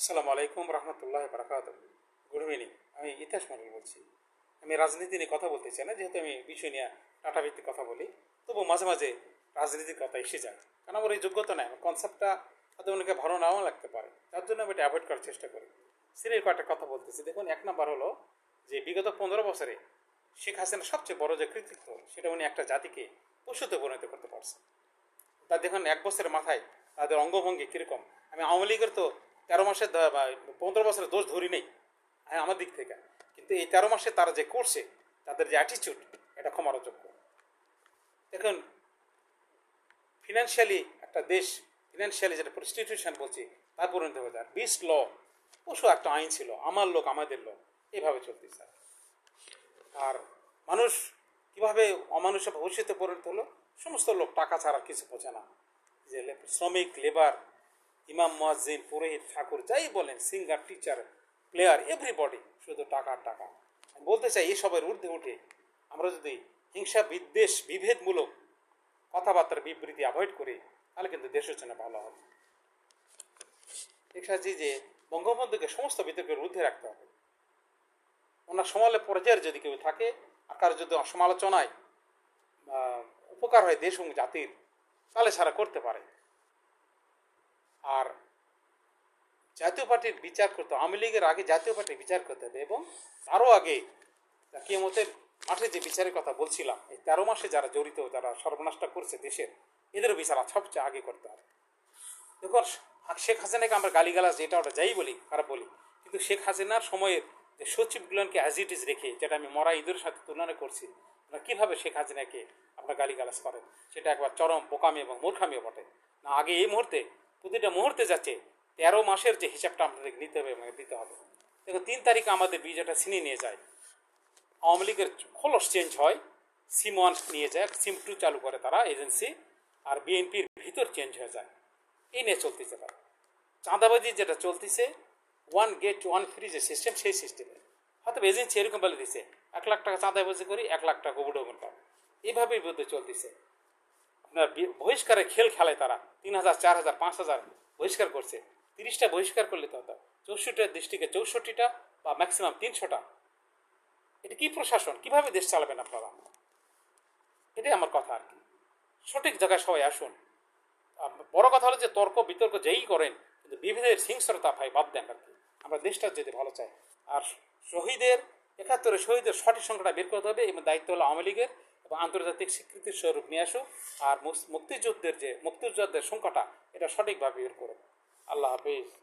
আসসালামু আলাইকুম রহমতুল্লাহ বারাকাত good evening আমি ইতিহাস মন্ডল বলছি। আমি রাজনীতি নিয়ে কথা বলতে চাই না, যেহেতু আমি বিষয় নিয়ে টাটা ভিত্তিক কথা বলি তবু মাঝে মাঝে রাজনীতির কথা এসে যায়। কারণ আমার এই যোগ্যতা নাই, আমার কনসেপ্টটা হয়তো অনেকে ভালো নাও লাগতে পারে। তার জন্য আমি এটা অ্যাভয়েড করার চেষ্টা করি। সিরিয়াল কয়েকটা কথা বলতেছি। দেখুন, এক নাম্বার হলো যে বিগত পনেরো বছরে শেখ হাসিনা সবচেয়ে বড় যে কৃতিত্ব, সেটা উনি একটা জাতিকে পশুতে পরিণত করতে পারছে তা দেখুন, এক বছরের মাথায় তাদের অঙ্গভঙ্গি কীরকম? আমি আওয়ামী লীগের তো তেরো মাসে পনেরো বছরের দোষ ধরি নেই। হ্যাঁ আমার দিক থেকে। কিন্তু এই তেরো মাসে তারা যে করছে, তাদের যে অ্যাটিচিউড এটা ক্ষমার যোগ্য দেখুন ফিনান্সিয়ালি একটা দেশ ফিনান্সিয়ালি যেটা প্রস্টিটিউশন বলছি, তার পরিণত হয়ে যায় বিশ ল পশু একটা আইন ছিল, আমার লোক, আমাদের লোক এইভাবে চলতে চলতেছে আর মানুষ কীভাবে অমানুষে ভবিষ্যতে পরিণত হলো, সমস্ত লোক টাকা ছাড়া কিছু বোঝে না। যে শ্রমিক লেবার ইমাম মুয়াজ্জিন, পুরোহিত ঠাকুর যাই বলেন সিঙ্গার টিচার প্লেয়ার এভরিবডি শুধু টাকা টাকা। বলতে চাই এসবের ঊর্ধ্বে উঠে আমরা যদি হিংসা, বিদ্বেষ, বিভেদমূলক কথাবার্তার বিবৃতি অ্যাভয়েড করি, তাহলে কিন্তু দেশের জন্য ভালো হবে। দেখছি যে বঙ্গবন্ধুকে সমস্ত বিতর্কের ঊর্ধ্বে রাখতে হবে। ওনার সমালে পর্যায়ের যদি কেউ থাকে, আর কারও যদি সমালোচনায় উপকার হয় দেশ এবং জাতির, তাহলে সারা করতে পারে। আর জাতীয় পার্টির বিচার করতে, আওয়ামী লীগের আগে জাতীয় পার্টির বিচার করতে হবে এবং তারও আগে কিয়মতের মাঠে যে বিচারের কথা বলছিলাম, এই তেরো মাসে যারা জড়িত, যারা সর্বনাশটা করছে দেশের এদেরও বিচার সবচেয়ে আগে করতে হবে। দেখুন শেখ হাসিনাকে আমরা গালিগালাজ যেটা ওটা যাই বলি, খারাপ বলি, কিন্তু শেখ হাসিনার সময়ের যে সচিবগুলোকে অ্যাজ ইট ইজ রেখে, যেটা আমি মরা ঈদের সাথে তুলনা করছি আপনারা কীভাবে শেখ হাসিনাকে আপনার গালিগালাজ করেন? সেটা একবার চরম বোকামি এবং মূর্খামিও বটে। না, আগে এই মুহূর্তে প্রতিটা মুহূর্তে যাচ্ছে। তেরো মাসের যে হিসাবটা আপনাদের নিতে হবে এবং দিতে হবে। দেখুন, তিন তারিখে আমাদের বিজয়টা ছিনিয়ে নিয়ে যায়। আওয়ামী লীগের খোলস চেঞ্জ হয় সিম ওয়ান নিয়ে যায় সিম টু চালু করে তারা এজেন্সি আর বিএনপির ভিতর চেঞ্জ হয়ে যায়। এই নিয়ে চলতেছে তারা। চাঁদাবাজি যেটা চলতেছে ওয়ান গেট ওয়ান ফ্রি যে সিস্টেম সেই সিস্টেমে হয়তো এজেন্সি এরকম বলে দিছে, এক লাখ টাকা চাঁদাবাজি করি, এক লাখ টাকা উবুডোবন পাবো এইভাবেই বিরুদ্ধে চলতেছে। বহিষ্কারের খেল খেলায় তারা। তিন হাজার, চার হাজার, পাঁচ হাজার বহিষ্কার করছে। তিরিশটা বহিষ্কার করলে তো চৌষট্টিটা দৃষ্টিকে চৌষট্টিটা বা ম্যাক্সিমাম তিনশোটা। এটা কি প্রশাসন? কীভাবে দেশ চালাবেন আপনারা? এটাই আমার কথা আর কি। সঠিক জায়গায় সবাই আসুন। বড় কথা হলো যে তর্ক, বিতর্ক যেই করেন, কিন্তু বিভেদের হিংস্রতা ভাই বাদ দেন আর কি। আমরা দেশটা যদি ভালো চাই। আর শহীদের একাত্তরে শহীদের সঠিক সংখ্যাটা বের করতে হবে, এবং দায়িত্ব হলো আওয়ামী লীগের। আন্তর্জাতিক স্বীকৃতির স্বরূপ নিয়ে আসো আর মুক্তিযুদ্ধের যে, মুক্তিযোদ্ধাদের সংখ্যাটা, এটা সঠিকভাবে বের করো। আল্লাহ হাফিজ।